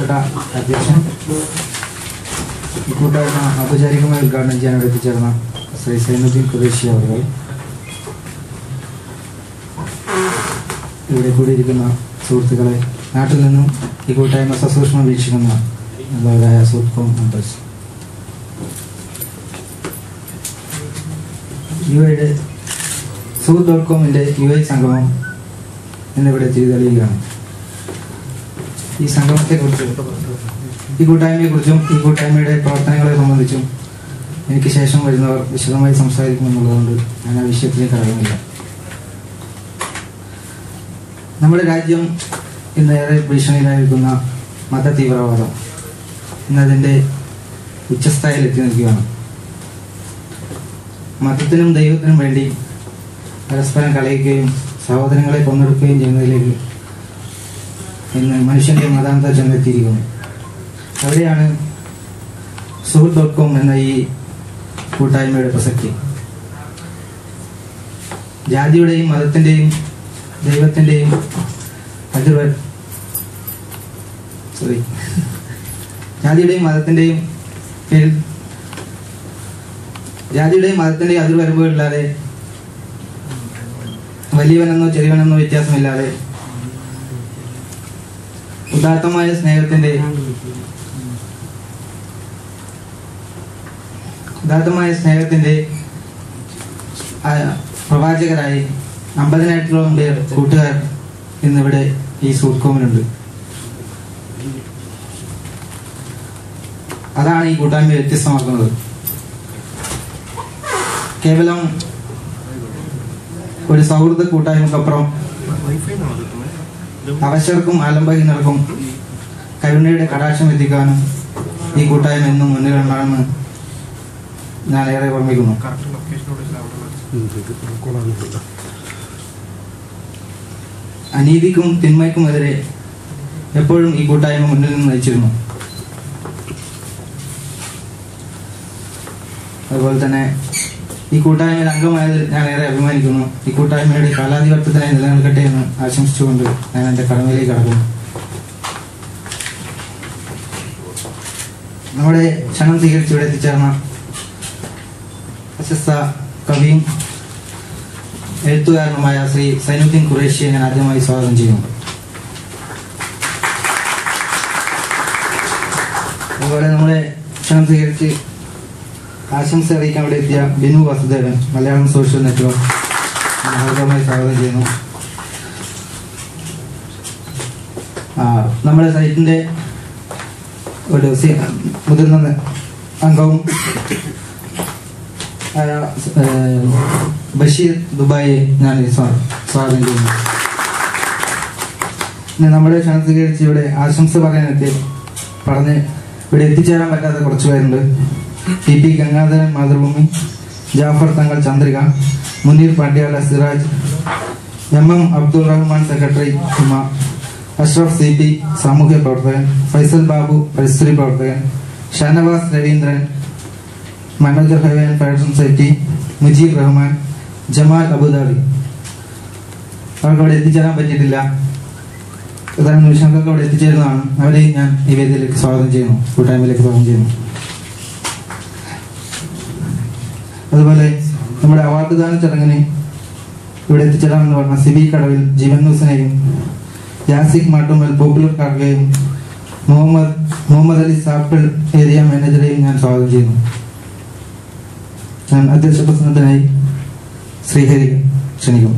ബഹുമാനപ്പെട്ട അധ്യക്ഷൻ ഈ കൂട്ടായ്മ ഔപചാരികമായി ഉദ്ഘാടനം ചെയ്യാൻ എടുത്തിച്ചേർന്ന ശ്രീ സൈനുദ്ദീൻ ഖുറേഷി അവർ ഇവിടെ കൂടിയിരിക്കുന്ന സുഹൃത്തുക്കളെ നാട്ടിൽ നിന്നും ഈ കൂട്ടായ്മ സസൂക്ഷ്മം വീക്ഷിക്കുന്ന നല്ലവരായ സുഹൃത്തുക്കളും മെമ്പേഴ്സ് യു ഐയുടെ സൂർ ഡോട്ട് കോമിന്റെ യു ഐ സംഗമം എന്നിവിടെ തിരിതെളിയുകയാണ്. ഈ സംഗമത്തെക്കുറിച്ചും ഈ കൂട്ടായ്മയെക്കുറിച്ചും ഈ കൂട്ടായ്മയുടെ പ്രവർത്തനങ്ങളെ സംബന്ധിച്ചും എനിക്ക് ശേഷം വരുന്നവർ വിശദമായി സംസാരിക്കുമെന്നുള്ളതുകൊണ്ട് ഞാൻ ആ വിഷയത്തിലേക്ക് അറിയുന്നില്ല നമ്മുടെ രാജ്യം ഇന്ന് ഇന്നേറെ ഭീഷണിയിലായിരിക്കുന്ന മത തീവ്രവാദം ഇന്നതിന്റെ ഉച്ചസ്ഥായിൽ എത്തി നിൽക്കുകയാണ്. മതത്തിനും ദൈവത്തിനും വേണ്ടി പരസ്പരം കളയുകയും സഹോദരങ്ങളെ കൊന്നെടുക്കുകയും ചെയ്യുന്നതിലേക്ക് ഇന്ന് മനുഷ്യന്റെ മതാന്തർ ചെന്നെത്തിയിരിക്കുന്നു അവിടെയാണ് സുഹൃത്ത് ഡോട്ട് കോം എന്ന ഈ കൂട്ടായ്മയുടെ പ്രസക്തി. ജാതിയുടെയും മതത്തിന്റെയും ദൈവത്തിന്റെയും അതിർവ സോറി ജാതിയുടെയും മതത്തിന്റെയും പേരിൽ ജാതിയുടെയും മതത്തിന്റെയും അതിർവരമ്പുകളില്ലാതെ വലിയവനെന്നോ ചെറിയവനെന്നോ വ്യത്യാസമില്ലാതെ ഉദാത്തമായ സ്നേഹത്തിന്റെ ഉദാത്തമായ സ്നേഹത്തിന്റെ പ്രവാചകരായി അമ്പതിനായിരത്തോളം പേർ കൂട്ടുകാർ ഇന്നിവിടെ ഈ സൂട്ട്കോമിലുണ്ട് അതാണ് ഈ കൂട്ടായ്മ വ്യത്യസ്തമാക്കുന്നത്. കേവലം ഒരു സൗഹൃദ കൂട്ടായ്മക്കപ്പുറം അവശർക്കും നിർക്കും കരുണയുടെ കടാക്ഷം എത്തിക്കാനും ഈ കൂട്ടായ്മ എന്നും മുന്നിലുണ്ടാണെന്ന് ഞാൻ ഏറെ ഓർമ്മിക്കുന്നു. അനീതിക്കും തിന്മയ്ക്കുമെതിരെ എപ്പോഴും ഈ കൂട്ടായ്മ മുന്നിൽ നിന്ന് നയിച്ചിരുന്നു. അതുപോലെ തന്നെ ഈ കൂട്ടായ്മയിൽ അംഗമായതിൽ ഞാൻ ഏറെ അഭിമാനിക്കുന്നു. ഈ കൂട്ടായ്മയുടെ കാലാധിപത്യത്തിനായി നിലനിൽക്കട്ടെ എന്ന് ആശംസിച്ചുകൊണ്ട് ഞാൻ എന്റെ കടമയിലേക്ക് കടക്കുന്നു. നമ്മുടെ ക്ഷണം സ്വീകരിച്ച് ഇവിടെ എത്തിച്ചേർന്ന പ്രശസ്ത കവിയും എഴുത്തുകാരനുമായ ശ്രീ സൈനുദ്ദീൻ ഖുറേഷിയെ ഞാൻ ആദ്യമായി സ്വാഗതം ചെയ്യുന്നു. അതുപോലെ നമ്മുടെ ക്ഷണം സ്വീകരിച്ച് ആശംസ അറിയിക്കാൻ ഇവിടെ എത്തിയ ബിനു വാസുദേവൻ മലയാളം സോഷ്യൽ നെറ്റ്വർക്ക് സ്വാഗതം ചെയ്യുന്നു. നമ്മുടെ സൈറ്റിന്റെ ഒരു മുതിർന്ന അംഗവും ബഷീർ ദുബായി ഞാൻ സ്വാ- സ്വാഗതം ചെയ്യുന്നു. പിന്നെ നമ്മുടെ ക്ഷണം സ്വീകരിച്ച് ഇവിടെ ആശംസ പറയാനെത്തി. പറഞ്ഞ് ഇവിടെ എത്തിച്ചേരാൻ പറ്റാത്ത കുറച്ച് പേരുണ്ട്. T P Gangadharan Mathrubhumi Jafar Thangal Chandrika Muneer Pandyala Siraj M M Abdul Rahman secretary Uma Ashraf C P സാമൂഹ്യ പ്രവർത്തകൻ ഫൈസൽ ബാബു പരിസ്ഥിതി പ്രവർത്തകൻ Shanavas Raveendran manager highway and fire society Mujeeb Rahman Jamal Abu Dhabi. അവർക്ക് അവിടെ എത്തിച്ചേരാൻ പറ്റിയിട്ടില്ല. ഏതാനും നിമിഷങ്ങൾക്ക് അവിടെ എത്തിച്ചേരുന്നതാണ്. അവരെയും ഞാൻ ഈ വേദിയിലേക്ക് സ്വാഗതം ചെയ്യുന്നു. ഫുൾ ടൈമിലേക്ക് സ്വാഗതം ചെയ്യുന്നു. അതുപോലെ നമ്മുടെ അവാർഡ് ദാന ചടങ്ങിന് ഇവിടെ എത്തിച്ചേരാമെന്ന് പറഞ്ഞ സിബി കടവിൽ ജീവൻ ന്യൂസിനെയും യാസിക് മാട്ടുമൽ പോപ്പുലർ കാർഗയും മുഹമ്മദ് മുഹമ്മദ് അലി സാപ്പിൾ ഏരിയ മാനേജറെയും ഞാൻ സ്വാഗതം ചെയ്യുന്നു. ഞാൻ അധ്യക്ഷ പ്രസംഗത്തിനായി ശ്രീഹരി ക്ഷണിക്കും